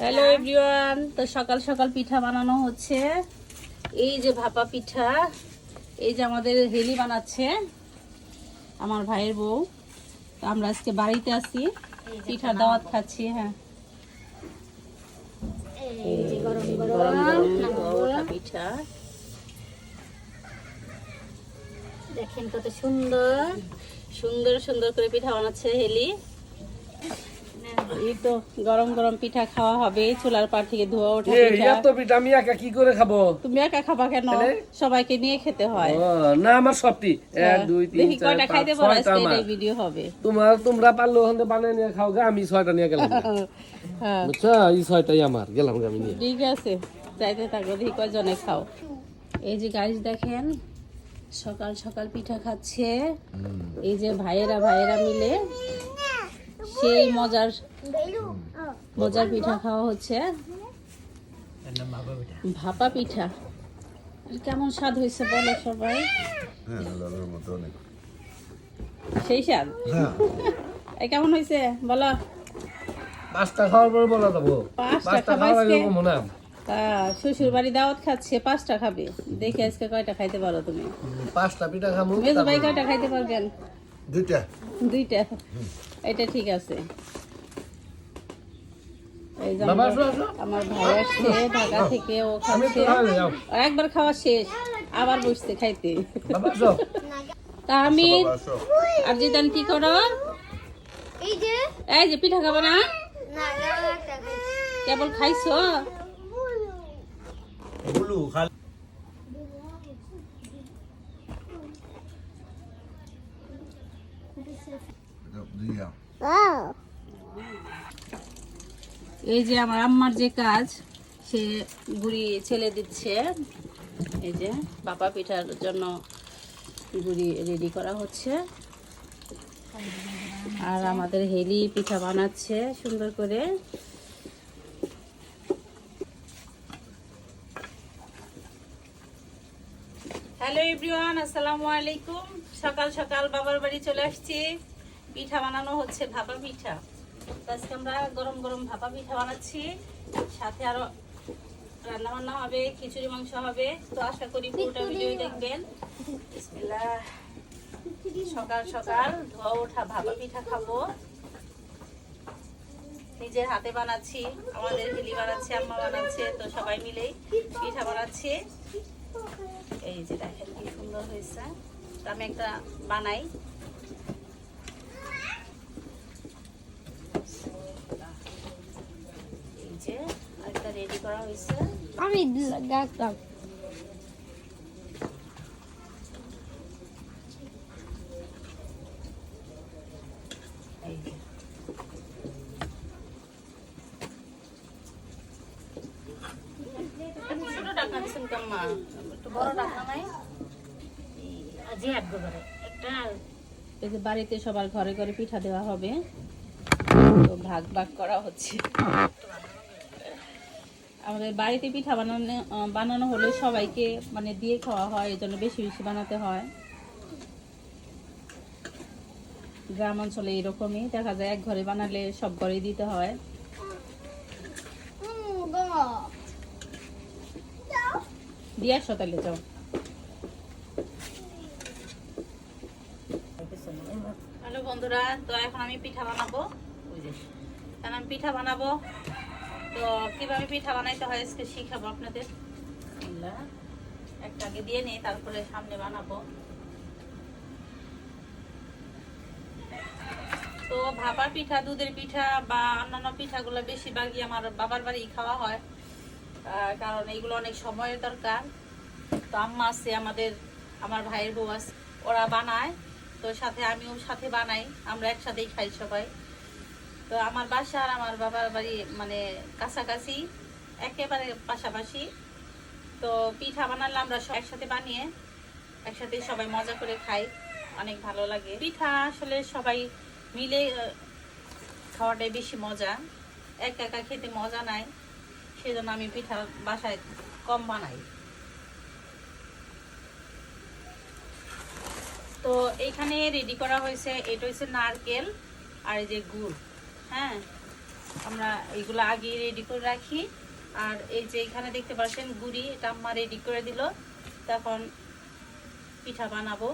Hello everyone তো সকাল সকাল পিঠা বানানো হচ্ছে। এই যে ভাপা পিঠা এই যে আমাদের হেলি বানাচ্ছে আমার ভাইয়ের বউ। তো আমরা আজকে বাড়িতে আছি পিঠার দাওয়াত খাচ্ছি হ্যাঁ। এই যে গরম গরম গরম গরম পরোটা পিঠা। দেখেন কত সুন্দর। সুন্দর সুন্দর করে পিঠা বানাচ্ছে হেলি। এই তো গরম গরম পিঠা খাওয়া হবে চুলার পার থেকে ধোয়া ওঠা এই পিঠা। আমি একা কি করে খাব? তুমি একা খাবা কেন? সবাইকে নিয়ে খেতে হয়। না আমার সবটি। খাইতে পারো আজকে ভিডিও হবে। তোমার তোমরা পারল নিয়ে খাও গা আমি ছয়টা নিয়ে গেলাম হ্যাঁ। এই ছয়টাই আমার গেলাম আমি নিয়ে। ঠিক আছে চাইতে থাকো দেখি কয়জনে খাও। এই যে গাইস দেখেন সকাল সকাল পিঠা খাচ্ছে। এই যে ভাইয়েরা ভাইয়েরা মিলে সেই মজার মজার পিঠা খাওয়া হচ্ছে। ভাপা পিঠা। কেমন স্বাদ হয়েছে বলো সবাই? সেই স্বাদ? এই কেমন হয়েছে? বলো। পাঁচটা খাওয়ার পরে বলা যাব পাঁচটা খাবা খাওয়ার আগে মনে তা শ্বশুর বাড়ি দাওয়াত খাচ্ছে পাঁচটা খাবে। দেখি আজকে কয়টা খাইতে পারো তুমি? পাঁচটা পিঠা মেজো ভাই কয়টা খাইতে পারবেন? দুইটা। দুইটা। এটা ঠিক আছে। যে আমরা- আসো আসো। আমার ভাই আসছে ঢাকা থেকে ও খাচ্ছে। একবার খাওয়া শেষ আবার বসছে খাইতে। বাবা আসো। তা আমি আর জিতান কি করো? এই যে। এই যে পিঠা খাব না। কেবল খাইছো? খালি দিয়া এই যে আমার আম্মার যে কাজ, সে গুড়ি ছেলে দিচ্ছে। এই যে বাপা পিঠার জন্য গুড়ি রেডি করা হচ্ছে। আর আমাদের হেলি পিঠা বানাচ্ছে সুন্দর করে। হ্যালো এভরিওয়ান আসসালামু আলাইকুম। সকাল সকাল বাবার বাড়ি চলে আসছি। পিঠা বানানো হচ্ছে ভাপা পিঠা। আজকে আমরা গরম গরম ভাপা পিঠা বানাচ্ছি। সাথে আরও রান্না বান্না হবে খিচুড়ি মাংস হবে। তো আশা করি পুরোটা ভিডিও দেখবেন। সকাল সকাল ধোয়া ওঠা ভাপা পিঠা খাব। নিজের হাতে বানাচ্ছি আমাদের হিলি বানাচ্ছে আম্মা বানাচ্ছে তো সবাই মিলেই পিঠা বানাচ্ছি। এই যে দেখেন কি সুন্দর হয়েছে। তো আমি একটা বানাই এই যে আরেকটা রেডি করা হয়েছে আমি ডাকতাম এই যে ছোট ডাকনা দিচ্ছেন কাম্মা একটু বড় ডাকনা নাই আজি আট করে একটা এই যে বাড়িতে সবার ঘরে ঘরে পিঠা দেওয়া হবে। তো ভাগ ভাগ করা হচ্ছে। আমাদের বাড়িতে পিঠা বানানো বানানো হলে সবাইকে মানে দিয়ে খাওয়া হয় এই জন্য বেশি বেশি বানাতে হয়। গ্রাম অঞ্চলে এরকমই দেখা যায় এক ঘরে বানালে সব ঘরেই দিতে হয়। দিয়ে আসো তাহলে যাও। হ্যালো বন্ধুরা তো এখন আমি পিঠা বানাবো। আমি পিঠা বানাবো। তো কীভাবে পিঠা বানাইতে হয় আজকে শিখাবো আপনাদের। একটা আগে দিয়ে নিই তারপরে সামনে বানাবো। তো ভাপা পিঠা দুধের পিঠা বা অন্যান্য পিঠাগুলো বেশিরভাগই আমার বাবার বাড়ি খাওয়া হয়। কারণ এইগুলো অনেক সময়ের দরকার। তো আম্মা আছে আমাদের আমার ভাইয়ের বউ আছে ওরা বানায়। তো সাথে আমিও সাথে বানাই আমরা একসাথেই খাই সবাই। তো আমার বাসা আর আমার বাবার বাড়ি মানে কাছাকাছি, একেবারে পাশাপাশি। তো পিঠা বানালে আমরা সব একসাথে বানিয়ে, একসাথে সবাই মজা করে খাই, অনেক ভালো লাগে। পিঠা আসলে সবাই মিলে খাওয়াটাই বেশি মজা। একা একা খেতে মজা নাই, সেজন্য আমি পিঠা বাসায় কম বানাই। তো এখানে রেডি করা হয়েছে, এটা হচ্ছে নারকেল আর এই যে গুড়। হ্যাঁ আমরা এইগুলো আগে রেডি করে রাখি। আর এই যে এখানে দেখতে পাচ্ছেন গুড়ি, এটা আম্মা রেডি করে দিল। তখন পিঠা বানাবো।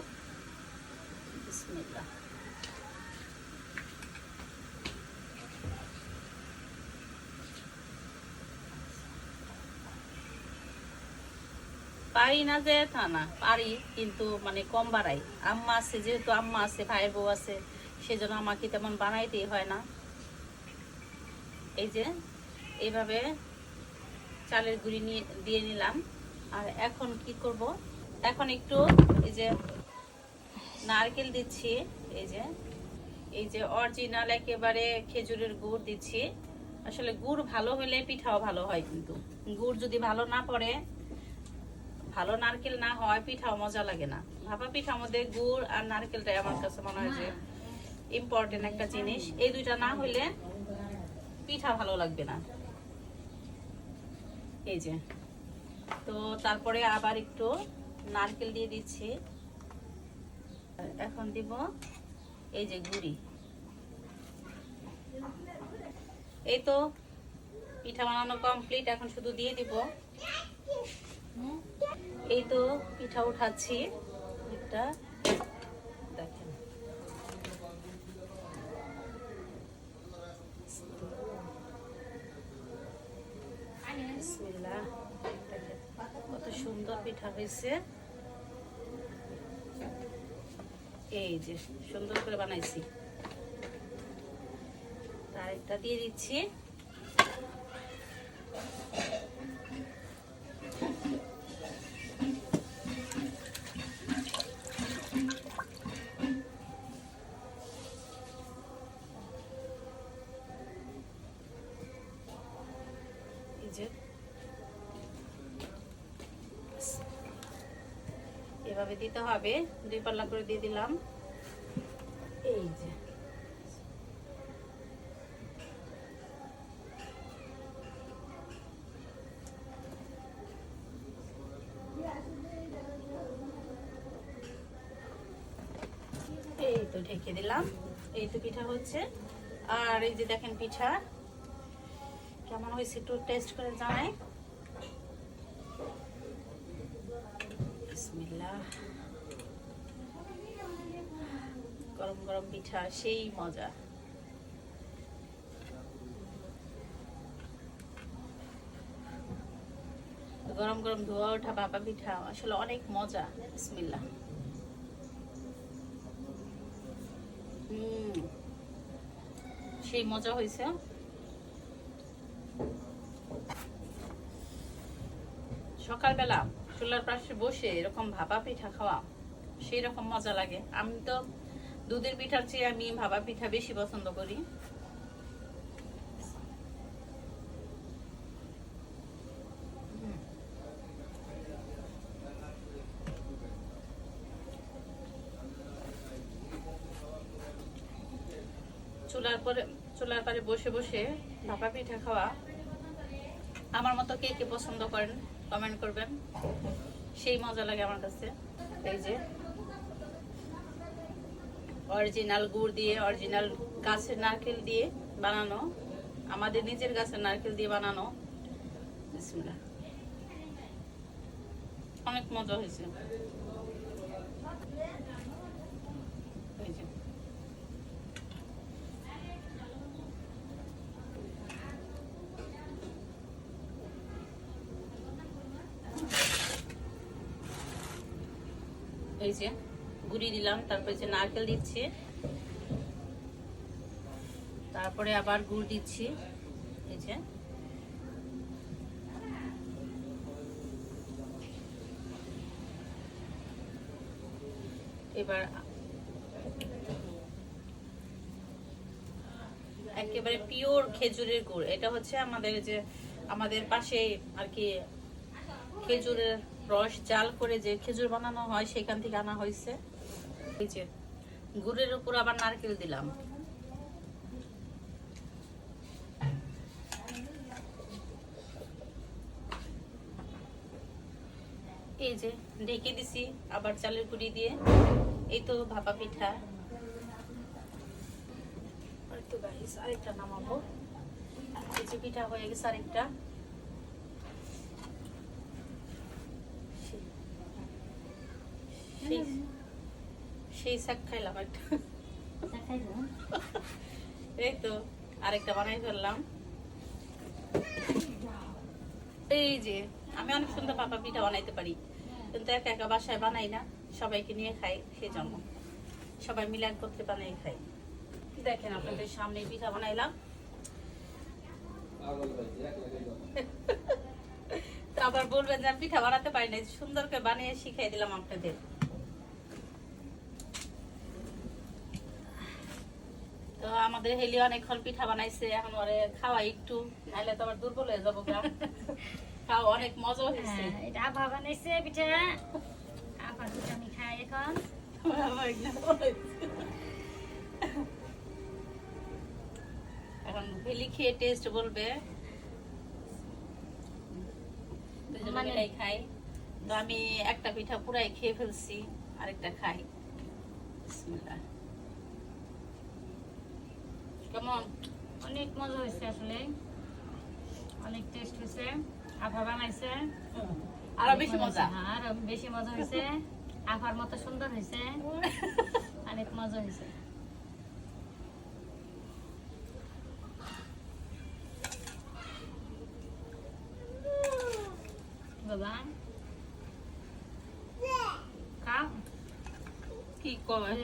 পারি না যে তা না, পারি, কিন্তু মানে কম বাড়াই। আম্মা আছে, যেহেতু আম্মা আছে ভাইয়ের বউ আছে, সেজন্য আমাকে তেমন বানাইতেই হয় না। এই যে এইভাবে চালের গুঁড়ি নিয়ে দিয়ে নিলাম। আর এখন কি করব? এখন একটু এই যে নারকেল দিচ্ছি এই যে এই যে অরিজিনাল একেবারে খেজুরের গুড় দিচ্ছি। আসলে গুড় ভালো হলে পিঠাও ভালো হয় কিন্তু। গুড় যদি ভালো না পড়ে ভালো নারকেল না হয় পিঠাও মজা লাগে না। ভাপা পিঠার মধ্যে গুড় আর নারকেলটাই আমার কাছে মনে হয় যে ইম্পর্টেন্ট একটা জিনিস। এই দুইটা না হইলে পিঠা ভালো লাগবে না। এই যে। তো তারপরে আবার একটু নারকেল দিয়ে দিচ্ছি। এখন দিব এই যে গুড়ি। এই তো পিঠা বানানো কমপ্লিট এখন শুধু দিয়ে দিব। এই তো পিঠা উঠাচ্ছি। একটা দেখেন বিসমিল্লাহ। দেখেন, কত সুন্দর পিঠা হয়েছে। এই যে সুন্দর করে বানাইছি। আরেকটা দিয়ে দিচ্ছি। যে এভাবে দিতে হবে। দুই পাল্লা করে দিয়ে দিলাম। এই যে। এই তো ঢেকে দিলাম। এই তো পিঠা হচ্ছে। আর এই যে দেখেন পিঠা। কেমন হয়েছে একটু টেস্ট করে জানাই বিসমিল্লাহ গরম গরম পিঠা, সেই মজা। গরম গরম ধোয়া ওঠা বাবা পিঠা, আসলে অনেক মজা। বিসমিল্লাহ। হুম। সেই মজা হয়েছে সকালবেলা চুলার পাশে বসে এরকম ভাপা পিঠা খাওয়া সেই রকম মজা লাগে। আমি তো দুধের পিঠার চেয়ে আমি ভাপা পিঠা বেশি পছন্দ করি। চুলার পরে, চুলার পারে বসে বসে ভাপা পিঠা খাওয়া আমার মতো কে কে পছন্দ করেন? কমেন্ট করবেন। সেই মজা লাগে আমার কাছে। এই যে অরিজিনাল গুড় দিয়ে, অরিজিনাল গাছের নারকেল দিয়ে বানানো, আমাদের নিজের গাছের নারকেল দিয়ে বানানো। অনেক মজা হয়েছে এই যে এই যে গুড়ি দিলাম, তারপরে যে নারকেল দিচ্ছি। তারপরে আবার গুড় দিচ্ছি, এই যে। এবার একেবারে পিওর খেজুরের গুড়। এটা হচ্ছে আমাদের যে, আমাদের পাশে আর কি খেজুরের রস জাল করে যে খেজুর বানানো হয়, সেখান থেকে আনা হয়েছে। এই গুড়ের উপর আবার নারকেল দিলাম। এই যে, ঢেকে দিছি, আবার চালের গুঁড়ি দিয়ে। এই তো ভাপা পিঠা। আরেকটা নামাবো। যে পিঠা হয়ে গেছে আরেকটা। সেই সেই শাক খাইলাম একটা। এই তো আরেকটা বানাই ফেললাম। এই যে আমি অনেক সুন্দর পাপা পিঠা বানাইতে পারি। কিন্তু একা একা বাসায় বানাই না সবাইকে নিয়ে খাই সেই জন্য। সবাই মিলে এক করতে বানাই খাই। দেখেন আপনাদের সামনে পিঠা বানাইলাম। তো আবার বলবেন যে আমি পিঠা বানাতে পারি না সুন্দর করে বানিয়ে শিখাই দিলাম আপনাদের। তো আমাদের হেলি অনেকক্ষণ পিঠা বানাইছে এখন ওরে খাওয়া একটু নাহলে তো আবার দুর্বল হয়ে যাব গা। খাওয়া অনেক মজা হয়েছে হ্যাঁ, এটা আভা বানাইছে পিঠা। আভার পিঠা আমি খাই এখন। এখন হেলি খেয়ে টেস্ট বলবে। দুজনে মানে- খাই। তো আমি একটা পিঠা পুরাই খেয়ে ফেলছি আরেকটা খাই। বিসমিল্লাহ। কেমন অনেক মজা হয়েছে আসলে। অনেক টেস্ট হয়েছে। আফা বানাইছে। আরও বেশি মজা। হ্যাঁ, আরও বেশি মজা হয়েছে। আভার মতো সুন্দর হয়েছে। অনেক মজা হয়েছে। বাবা। খাও। কি কয়?